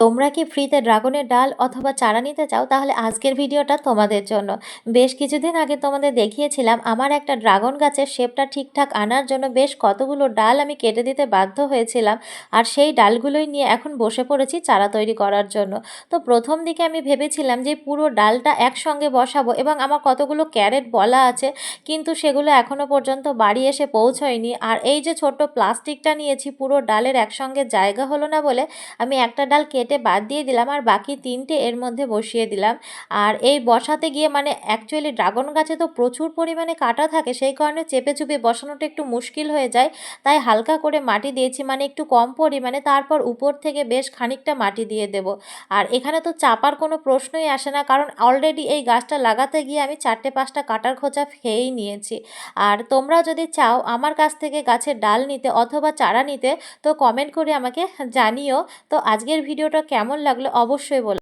তোমরা কি ফ্রিতে ড্রাগনের ডাল অথবা চারা নিতে চাও? তাহলে আজকের ভিডিওটা তোমাদের জন্য। বেশ কিছুদিন আগে তোমাদের দেখিয়েছিলাম, আমার একটা ড্রাগন গাছের শেপটা ঠিকঠাক আনার জন্য বেশ কতগুলো ডাল আমি কেটে দিতে বাধ্য হয়েছিলাম আর সেই ডালগুলোই নিয়ে এখন বসে পড়েছি চারা তৈরি করার জন্য। তো প্রথম দিকে আমি ভেবেছিলাম যে পুরো ডালটা একসঙ্গে বসাবো এবং আমার কতগুলো ক্যারেট বলা আছে, কিন্তু সেগুলো এখনও পর্যন্ত বাড়ি এসে পৌঁছয়নি। আর এই যে ছোট্ট প্লাস্টিকটা নিয়েছি, পুরো ডালের একসঙ্গে জায়গা হলো না বলে আমি একটা ডাল কেটে কেটে বাদ দিয়ে দিলাম আর বাকি তিনটে এর মধ্যে বসিয়ে দিলাম। আর এই বসাতে গিয়ে মানে অ্যাকচুয়ালি ড্রাগন গাছে তো প্রচুর পরিমাণে কাটা থাকে, সেই কারণে চেপে চুপে বসানোটা একটু মুশকিল হয়ে যায়। তাই হালকা করে মাটি দিয়েছি মানে একটু কম পরিমাণে, তারপর উপর থেকে বেশ খানিকটা মাটি দিয়ে দেব। আর এখানে তো চাপার কোনো প্রশ্নই আসে না, কারণ অলরেডি এই গাছটা লাগাতে গিয়ে আমি চারটে পাঁচটা কাটার খোঁচা খেয়েই নিয়েছি। আর তোমরা যদি চাও আমার কাছ থেকে গাছের ডাল নিতে অথবা চারা নিতে, তো কমেন্ট করে আমাকে জানিও। তো আজকের ভিডিওটা কেমন লাগল অবশ্যই বলো।